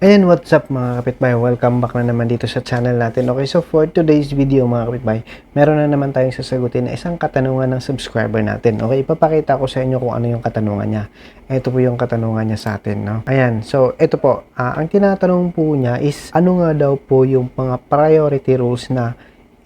Ayan, what's up mga kapitbahay? Welcome back na naman dito sa channel natin. Okay, so for today's video mga kapitbahay, meron na naman tayong sasagutin na isang katanungan ng subscriber natin. Okay, ipapakita ko sa inyo kung ano yung katanungan niya. Ito po yung katanungan niya sa atin. No? Ayan, so ito po, ah, ang tinatanong po niya is ano nga daw po yung mga priority rules na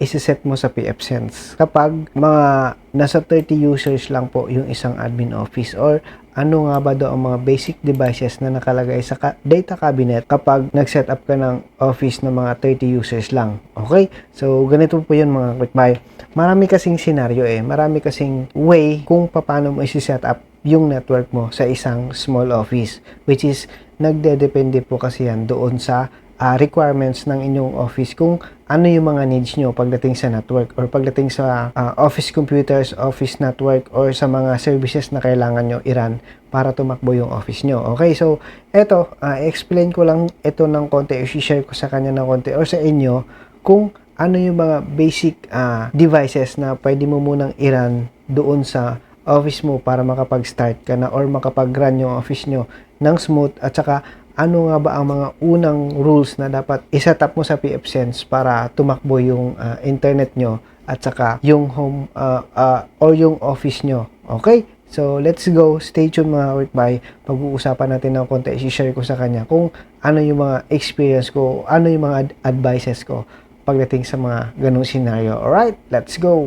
isiset mo sa PF Sense kapag mga nasa 30 users lang po yung isang admin office or ano nga ba daw ang mga basic devices na nakalagay sa ka- data cabinet kapag nag-set up ka ng office ng mga 30 users lang. Okay? So, ganito po yun mga kapitbahay. Marami kasing scenario eh. Marami kasing way kung paano mo isi-set up yung network mo sa isang small office which is nagdedepende po kasi yan doon sa ah, requirements ng inyong office kung ano yung mga needs nyo pagdating sa network or pagdating sa ah, office computers, office network or sa mga services na kailangan nyo i-run para tumakbo yung office nyo. Okay, so eto, ah, explain ko lang ito ng konti o share ko sa kanya ng konti or sa inyo kung ano yung mga basic ah, devices na pwede mo munang i-run doon sa office mo para makapag-start ka na or makapag-run yung office nyo ng smooth at saka ano nga ba ang mga unang rules na dapat iset up mo sa PF Sense para tumakbo yung ah, internet nyo at saka yung home ah, ah, or yung office nyo. Okay? So, let's go. Stay tuned mga workbay. Pag-uusapan natin ng konti. I-share ko sa kanya kung ano yung mga experience ko, ano yung mga ad- advices ko pagdating sa mga ganong scenario. Alright? Let's go!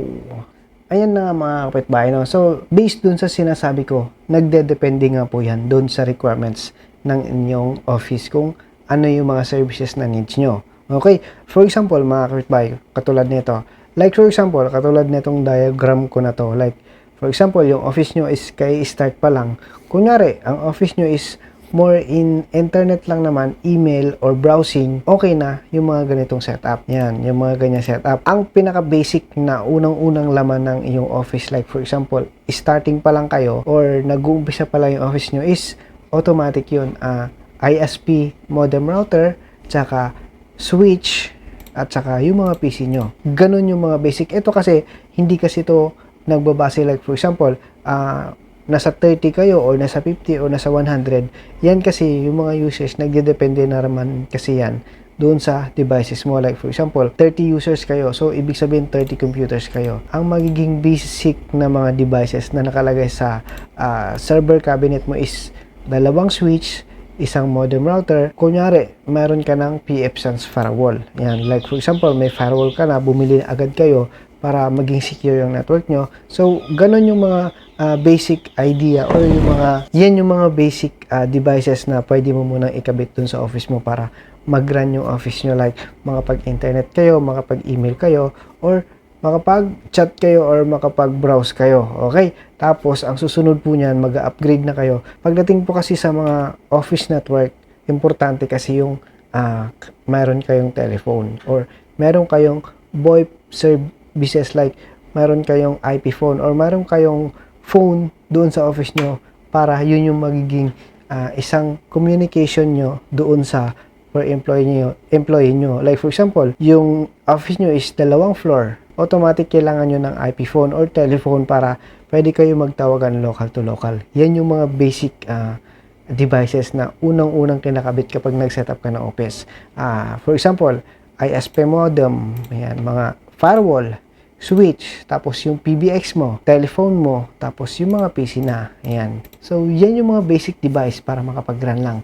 Ayan na nga mga kapitbahay. No? So, based dun sa sinasabi ko, nagde-depende nga po yan dun sa requirements ng inyong office kung ano yung mga services na needs nyo. Okay? For example, mga kapitbahay, katulad nito. Like for example, katulad nitong diagram ko na to. Like, for example, yung office nyo is kay start pa lang. Kunyari, ang office nyo is more in internet lang naman, email or browsing, okay na yung mga ganitong setup. Yan, yung mga ganyan setup. Ang pinaka-basic na unang-unang laman ng iyong office, like for example, starting pa lang kayo or nag-uumpisa pa lang yung office nyo is automatic yun. ah ISP modem router, tsaka switch, at saka yung mga PC nyo. Ganon yung mga basic. Ito kasi, hindi kasi to nagbabase like for example, ah nasa 30 kayo or nasa 50 or nasa 100, yan kasi yung mga users nagdedepende na naman kasi yan doon sa devices mo. Like for example, 30 users kayo. So, ibig sabihin 30 computers kayo. Ang magiging basic na mga devices na nakalagay sa ah, server cabinet mo is dalawang switch, isang modem router. Kunyari, meron ka ng PF Sans firewall. Yan, like for example, may firewall ka na, bumili agad kayo para maging secure yung network nyo. So, ganun yung mga ah, basic idea or yung mga, yan yung mga basic ah, devices na pwede mo munang ikabit dun sa office mo para mag-run yung office nyo. Like, makapag-internet kayo, makapag-email kayo, or makapag-chat kayo or makapag-browse kayo. Okay? Tapos, ang susunod po niyan, mag-upgrade na kayo. Pagdating po kasi sa mga office network, importante kasi yung k- mayroon kayong telephone or meron kayong VoIP services like mayroon kayong IP phone or mayroon kayong phone doon sa office nyo para yun yung magiging ah, isang communication nyo doon sa per employee nyo, employee nyo. Like for example, yung office nyo is dalawang floor. Automatic kailangan nyo ng IP phone or telephone para pwede kayo magtawagan local to local. Yan yung mga basic ah, devices na unang-unang kinakabit kapag nag-set up ka ng office. Ah, for example, ISP modem, ayan, mga firewall, switch, tapos yung PBX mo, telephone mo, tapos yung mga PC na. Ayan. So, yan yung mga basic device para makapag-run lang.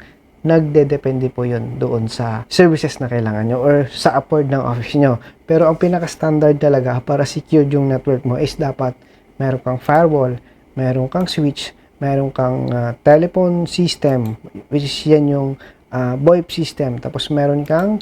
Nagdedepende po yun doon sa services na kailangan nyo or sa afford ng office nyo. Pero ang pinaka-standard talaga para secure yung network mo is dapat meron kang firewall, meron kang switch, meron kang ah, telephone system, which is yan yung ah, VoIP system. Tapos meron kang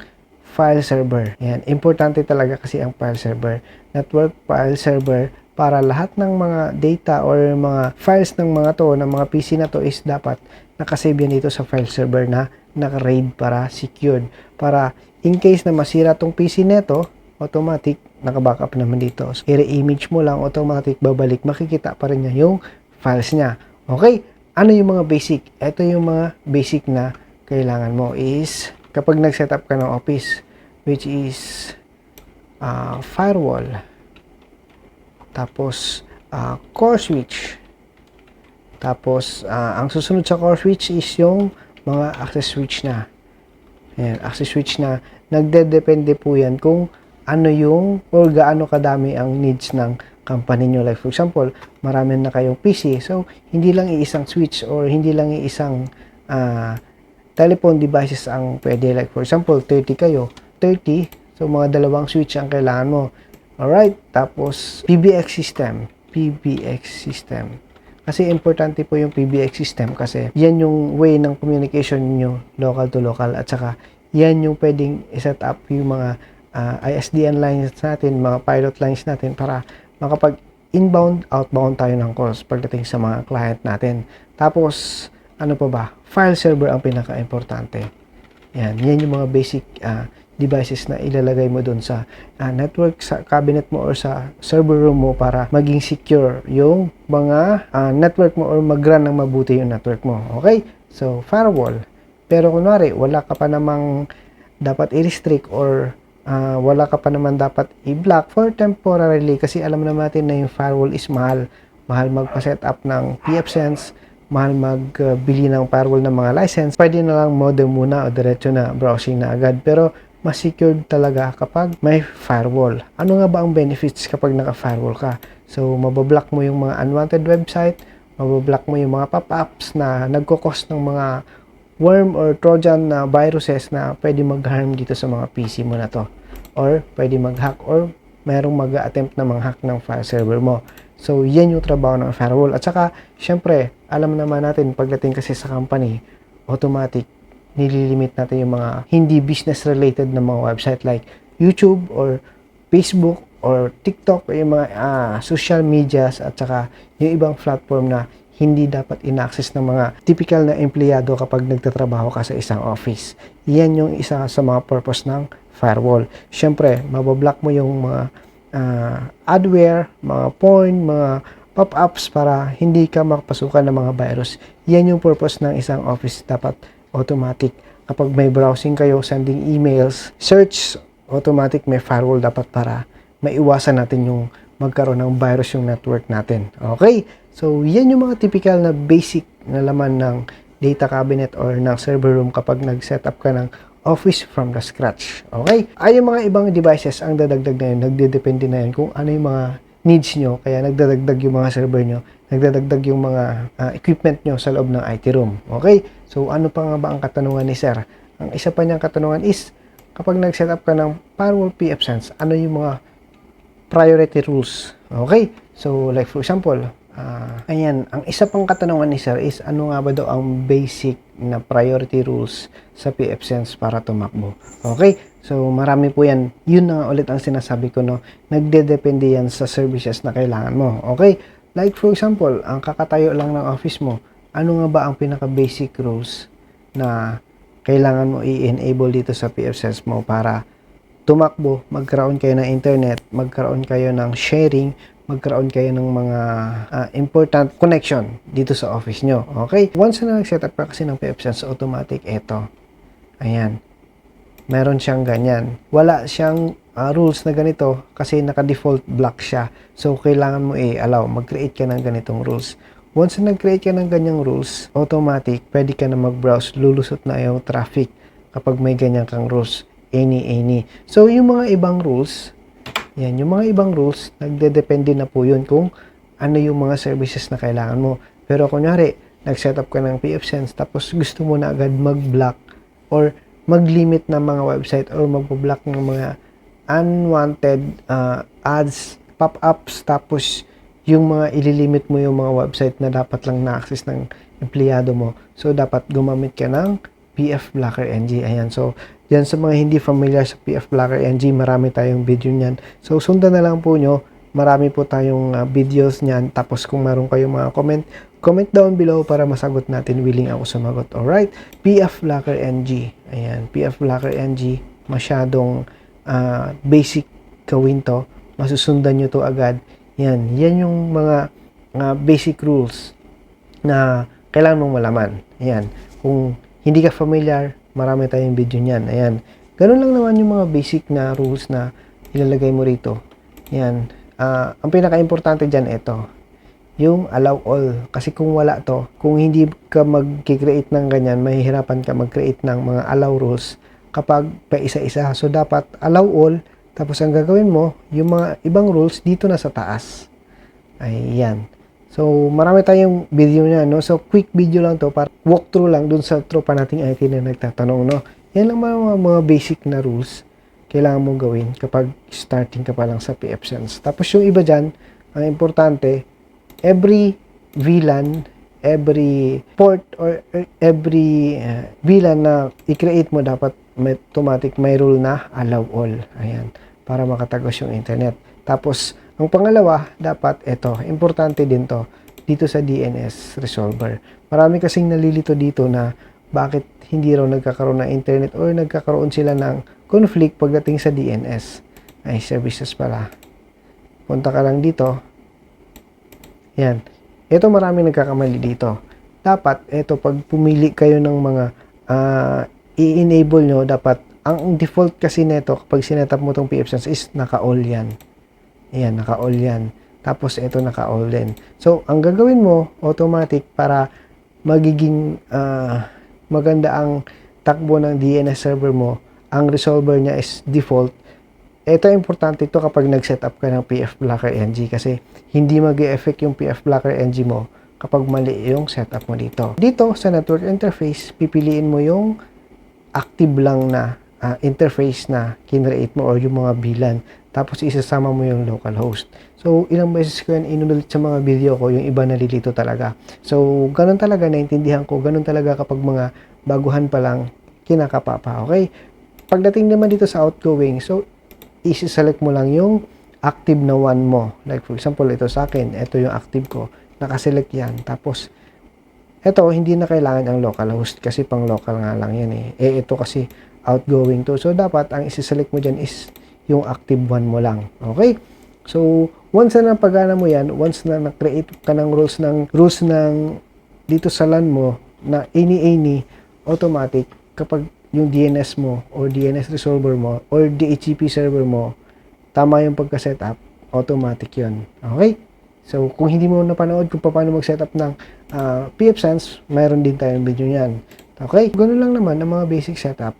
file server. Yan. Importante talaga kasi ang file server. Network file server para lahat ng mga data or mga files ng mga to, ng mga PC na to is dapat nakasave yan dito sa file server na naka-RAID para secured. Para in case na masira tong PC neto, automatic naka-backup naman dito. So, i-re-image mo lang, automatic babalik, makikita pa rin niya yung files niya. Okay? Ano yung mga basic? Ito yung mga basic na kailangan mo is kapag nag-set up ka ng office which is uh, firewall tapos uh, core switch tapos uh, ang susunod sa core switch is yung mga access switch na Ayan, access switch na nagdedepende po yan kung ano yung or gaano kadami ang needs ng company nyo. Like for example, marami na kayong PC. So, hindi lang iisang switch or hindi lang iisang ah, telephone devices ang pwede. Like for example, 30 kayo. 30. So, mga dalawang switch ang kailangan mo. Alright. Tapos, PBX system. PBX system. Kasi importante po yung PBX system kasi yan yung way ng communication nyo local to local at saka yan yung pwedeng iset up yung mga ah, ISDN lines natin, mga pilot lines natin para makapag inbound, outbound tayo ng calls pagdating sa mga client natin. Tapos, ano pa ba? File server ang pinaka-importante. Yan, yan yung mga basic ah, devices na ilalagay mo doon sa ah, network, sa cabinet mo or sa server room mo para maging secure yung mga ah, network mo or mag-run ng mabuti yung network mo. Okay? So, firewall. Pero kunwari, wala ka pa namang dapat i-restrict or ah, wala ka pa naman dapat i-block for temporarily kasi alam naman natin na yung firewall is mahal. Mahal magpa-set up ng pfSense, mahal magbili ng firewall ng mga license. Pwede na lang modem muna o diretso na browsing na agad. Pero mas secured talaga kapag may firewall. Ano nga ba ang benefits kapag naka-firewall ka? So, mabablock mo yung mga unwanted website, mabablock mo yung mga pop-ups na nagkakos ng mga worm or trojan na viruses na pwede mag-harm dito sa mga PC mo na to. Or pwede mag-hack or merong mag-attempt na mag-hack ng file server mo. So, yan yung trabaho ng firewall. At saka, syempre, alam naman natin, pagdating kasi sa company, automatic, nililimit natin yung mga hindi business related na mga website like YouTube or Facebook or TikTok o yung mga ah, social medias at saka yung ibang platform na hindi dapat in-access ng mga typical na empleyado kapag nagtatrabaho ka sa isang office. Yan yung isa sa mga purpose ng firewall. Siyempre, mabablock mo yung mga ah, adware, mga porn, mga pop-ups para hindi ka makapasukan ng mga virus. Yan yung purpose ng isang office. Dapat automatic. Kapag may browsing kayo, sending emails, search, automatic may firewall dapat para maiwasan natin yung magkaroon ng virus yung network natin. Okay? So, yan yung mga typical na basic na laman ng data cabinet or ng server room kapag nag-set up ka ng office from the scratch. Okay? Ay, yung mga ibang devices, ang dadagdag na yun, nagdedepende na yun kung ano yung mga needs nyo, kaya nagdadagdag yung mga server nyo, nagdadagdag yung mga ah, equipment nyo sa loob ng IT room. Okay? So, ano pa nga ba ang katanungan ni Sir? Ang isa pa niyang katanungan is, kapag nag-set up ka ng firewall PFSense, ano yung mga priority rules? Okay? So, like for example, ah, ayan, ang isa pang katanungan ni Sir is, ano nga ba daw ang basic na priority rules sa PFSense para tumakbo? Okay? So, marami po yan. Yun na nga ulit ang sinasabi ko, no? Nagdedepende yan sa services na kailangan mo. Okay? Like for example, ang kakatayo lang ng office mo, ano nga ba ang pinaka-basic rules na kailangan mo i-enable dito sa PFSense mo para tumakbo, magkaroon kayo ng internet, magkaroon kayo ng sharing, magkaroon kayo ng mga ah, important connection dito sa office nyo. Okay? Once na nag-set up ka kasi ng PFSense, automatic, eto. Ayan. Meron siyang ganyan. Wala siyang ah, rules na ganito kasi naka-default block siya. So, kailangan mo i-allow, mag-create ka ng ganitong rules. Once na nag-create ka ng ganyang rules, automatic, pwede ka na mag-browse, lulusot na yung traffic kapag may ganyan kang rules. Any, any. So, yung mga ibang rules, yan, yung mga ibang rules, nagdedepende na po yun kung ano yung mga services na kailangan mo. Pero kunyari, nag-set up ka ng PFSense tapos gusto mo na agad mag-block or mag-limit ng mga website or mag-block ng mga unwanted uh, ads, pop-ups, tapos yung mga ililimit mo yung mga website na dapat lang na-access ng empleyado mo. So, dapat gumamit ka ng PF Blocker NG. Ayan. So, yan sa mga hindi familiar sa PF Blocker NG, marami tayong video niyan. So, sundan na lang po nyo. Marami po tayong uh, videos niyan. Tapos, kung meron kayong mga comment, comment down below para masagot natin. Willing ako sumagot. Alright? PF Blocker NG. Ayan. PF Blocker NG. Masyadong uh, basic gawin to. Masusundan nyo to agad. Yan. Yan yung mga uh, basic rules na kailangan mong malaman. Ayan. Kung hindi ka familiar, marami tayong video niyan. Ayan. Ganun lang naman yung mga basic na rules na ilalagay mo rito. Ayan. Ah, ang pinaka-importante dyan, ito. Yung allow all. Kasi kung wala to, kung hindi ka mag-create ng ganyan, mahihirapan ka mag-create ng mga allow rules kapag pa isa-isa. So, dapat allow all. Tapos, ang gagawin mo, yung mga ibang rules dito na sa taas. Ayan. So, marami tayong video niya, no? So, quick video lang to para walkthrough lang dun sa tropa nating IT na nagtatanong, no? Yan lang mga, mga basic na rules kailangan mong gawin kapag starting ka pa lang sa PF Sense. Tapos yung iba dyan, ang importante, every VLAN, every port or every uh, VLAN na i-create mo dapat may automatic may rule na allow all. Ayan, para makatagos yung internet. Tapos, ang pangalawa, dapat ito, importante din to, dito sa DNS resolver. Marami kasing nalilito dito na bakit hindi raw nagkakaroon ng internet or nagkakaroon sila ng conflict pagdating sa DNS. Ay, services pala. Punta ka lang dito. Yan. Ito maraming nagkakamali dito. Dapat, ito, pag pumili kayo ng mga uh, i-enable nyo, dapat, ang default kasi nito, kapag sinetup mo tong PFSense is naka-all yan. Ayan, naka-all yan. Tapos, ito naka-all din. So, ang gagawin mo, automatic, para magiging uh, maganda ang takbo ng DNS server mo, ang resolver niya is default, ito importante ito kapag nag-setup ka ng PF Blocker NG kasi hindi mag effect yung PF Blocker NG mo kapag mali yung setup mo dito. Dito sa network interface, pipiliin mo yung active lang na uh, interface na kinreate mo or yung mga bilan. Tapos isasama mo yung local host. So, ilang beses ko yan inulit sa mga video ko, yung iba nalilito talaga. So, ganun talaga, naintindihan ko, ganun talaga kapag mga baguhan pa lang, kinakapapa, okay? Pagdating naman dito sa outgoing, so, isi-select mo lang yung active na one mo. Like for example, ito sa akin, ito yung active ko. Nakaselect yan. Tapos, ito, hindi na kailangan ang local host kasi pang local nga lang yan eh. Eh, ito kasi outgoing to. So, dapat ang isi-select mo dyan is yung active one mo lang. Okay? So, once na napagana mo yan, once na na-create ka ng rules ng rules ng dito sa LAN mo na any-any automatic kapag yung DNS mo or DNS resolver mo or DHCP server mo, tama yung pagka-setup, automatic yun. Okay? So, kung hindi mo napanood kung paano mag-setup ng uh, PFSense, mayroon din tayong video niyan. Okay? Ganun lang naman ang mga basic setup.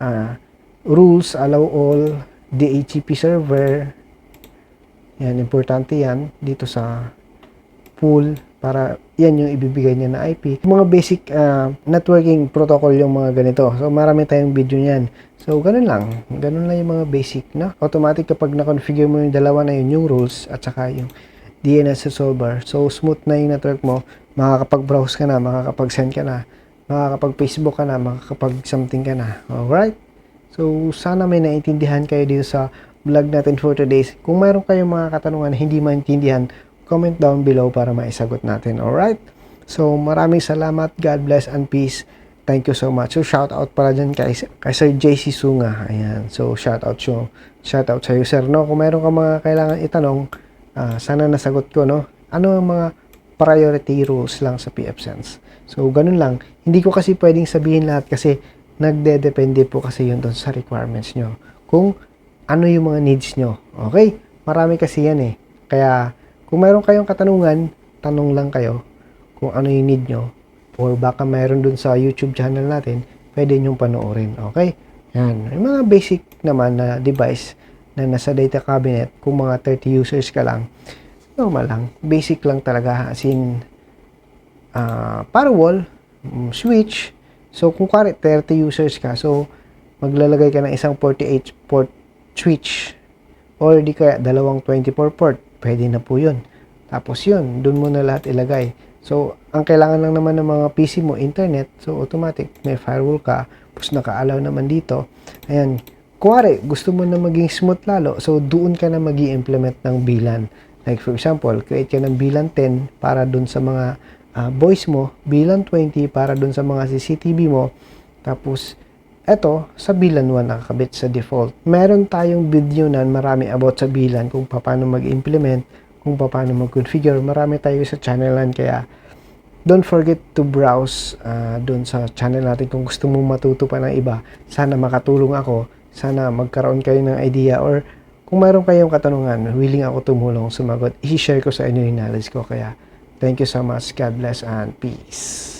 Uh, rules, allow all, DHCP server, yan, importante yan dito sa pool para yan yung ibibigay niya na IP. Mga basic uh, networking protocol yung mga ganito. So, marami tayong video niyan. So, ganun lang. Ganun lang yung mga basic, no? Automatic kapag na-configure mo yung dalawa na yun, yung rules at saka yung DNS resolver. So, smooth na yung network mo. Makakapag-browse ka na, makakapag-send ka na, makakapag-Facebook ka na, makakapag-something ka na. Alright? So, sana may naintindihan kayo dito sa vlog natin for today's. Kung mayroon kayong mga katanungan na hindi maintindihan, comment down below para maisagot natin. Alright? So, maraming salamat. God bless and peace. Thank you so much. So, shout out pala dyan kay, kay Sir JC Sunga. Ayan. So, shout out so, shout out sa iyo, sir. No? Kung mayroon ka mga kailangan itanong, uh, sana nasagot ko, no? Ano ang mga priority rules lang sa PF Sense? So, ganun lang. Hindi ko kasi pwedeng sabihin lahat kasi nagde-depende po kasi yun doon sa requirements nyo. Kung ano yung mga needs nyo. Okay? Marami kasi yan eh. Kaya, kung mayroon kayong katanungan, tanong lang kayo kung ano yung need nyo. Or baka mayroon dun sa YouTube channel natin, pwede nyong panoorin. Okay? Yan. Yung mga basic naman na device na nasa data cabinet, kung mga 30 users ka lang, normal lang. Basic lang talaga. As in, uh, firewall, mm, switch. So, kung kare 30 users ka, so, maglalagay ka ng isang 48 port switch or di kaya dalawang 24 port pwede na po yun. Tapos yun, dun mo na lahat ilagay. So, ang kailangan lang naman ng mga PC mo, internet. So, automatic, may firewall ka. Tapos naka-allow naman dito. Ayan. Kuwari, gusto mo na maging smooth lalo. So, doon ka na mag implement ng VLAN. Like for example, create ka ng VLAN 10 para dun sa mga uh, voice mo. VLAN 20 para dun sa mga CCTV mo. Tapos, eto, sa VLAN 1 nakakabit sa default. Meron tayong video na marami about sa VLAN kung paano mag-implement, kung paano mag-configure. Marami tayo sa channel nan kaya don't forget to browse uh, doon sa channel natin kung gusto mo matuto pa ng iba. Sana makatulong ako. Sana magkaroon kayo ng idea or kung mayroon kayong katanungan, willing ako tumulong, sumagot. I-share ko sa inyo yung knowledge ko. Kaya, thank you so much. God bless and peace.